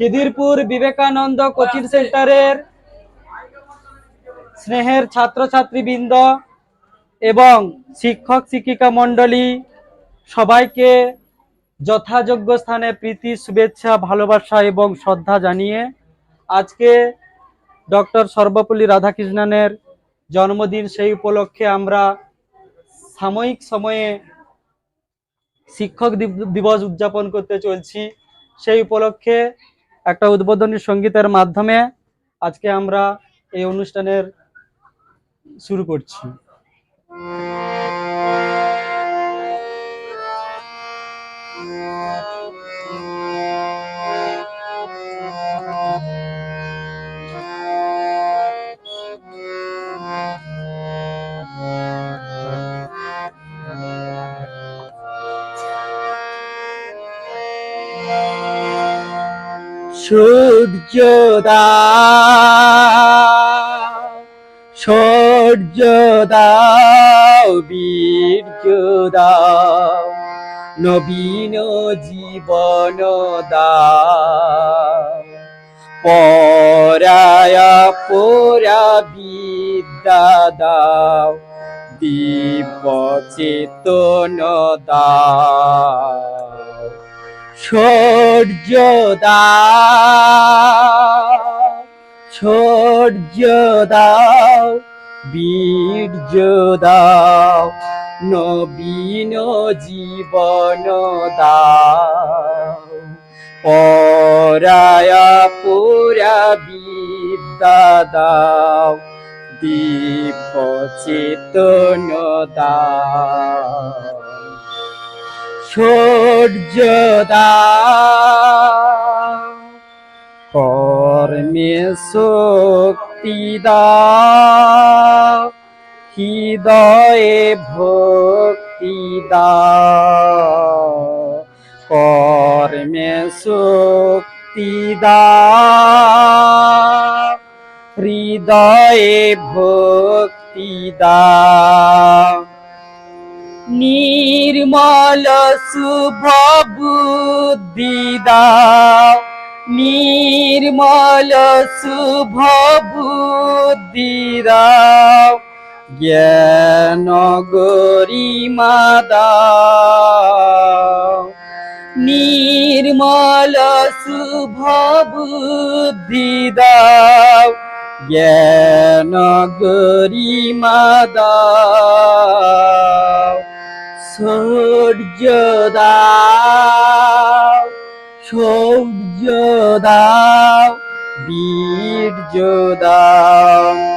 Khidirpur Vivekananda coaching সেন্টারের স্নেহের ছাত্রছাত্রীবৃন্দ এবং শিক্ষক শিক্ষিকা মণ্ডলী সবাইকে যথাযোগ্য স্থানে প্রীতি, শুভেচ্ছা, ভালোবাসা এবং শ্রদ্ধা জানিয়ে আজকে ডক্টর সর্বপল্লী রাধাকৃষ্ণনের জন্মদিন সেই উপলক্ষে আমরা সাময়িক সময়ে শিক্ষক দিবস উদযাপন করতে চলছি। সেই উপলক্ষে একটা উদ্বোধনী সঙ্গীতের মাধ্যমে আজকে আমরা এই অনুষ্ঠানের শুরু করছি। সূর্যদা সূর্যদাও বীর্যদাও নবীন জীবন দাও। পরায়া পরা বিদ্যা দাও দীপ চেতন দাও। দাও সূর্য দাও নবীন জীবন দাও পরায়া পুরা বিদ্যা দাও দীপ চেতন দাও দাও। কর্মে শক্তি হৃদয়ে ভক্তি কর্মে শক্তি হৃদয়ে ভক্তি দাও। নির্মল শুভ বুদ্ধি দাও। নির্মল শুভ বুদ্ধি দাও। জ্ঞান গরিমা দাও। নির্মল শুভ বুদ্ধি দাও। জ্ঞান গরিমা দাও। সূর্য দাও সৌর্য দাও বীর্য দাও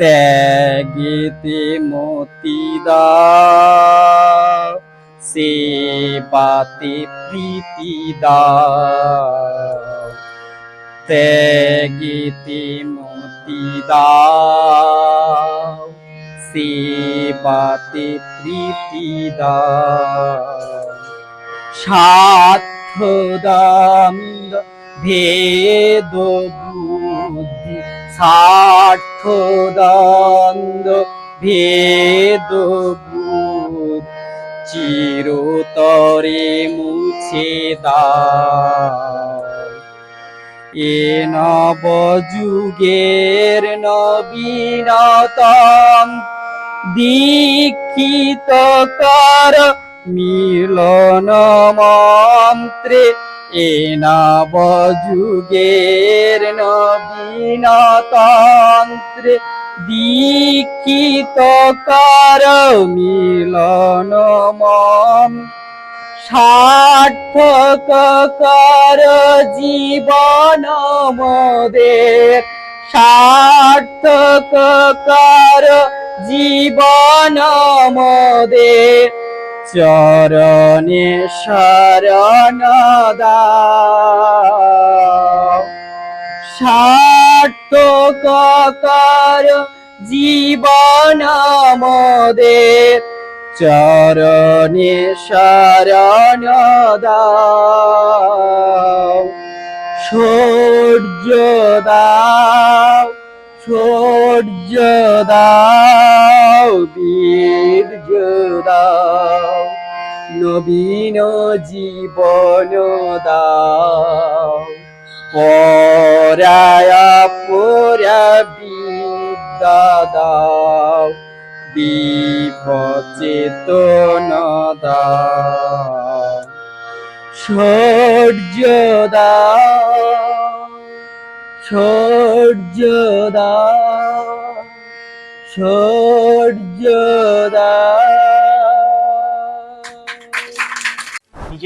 ত্যাগেতে মতি দাও, সেবাতে প্রীতি দাও। ত্যাগেতে মতি দাও, সেবাতে প্রীতি দাও। স্বার্থ দান্দ ভেদ বুদ্ধি স্বার্থ দ্বন্দ্ব ভেদ চিরতরে মুছে এ নব যুগের নবীনতম দীক্ষিত কর মিলন মন্ত্রে এ নব যুগের দীক্ষিত কর মিলন মম। সার্থক কর জীবন মোদের। সার্থক কর জীবন মোদের। চরণে শরণ দাও। সার্থক কর জীবন মোদের। চরণে শরণ সূর্য দাও সূর্য দাও, বীর্য দাও। নবীন জীবন দাও। পরায়া পরা বিদ্যা দাও। বিপচেতন দাও। সূর্য দাও। সূর্য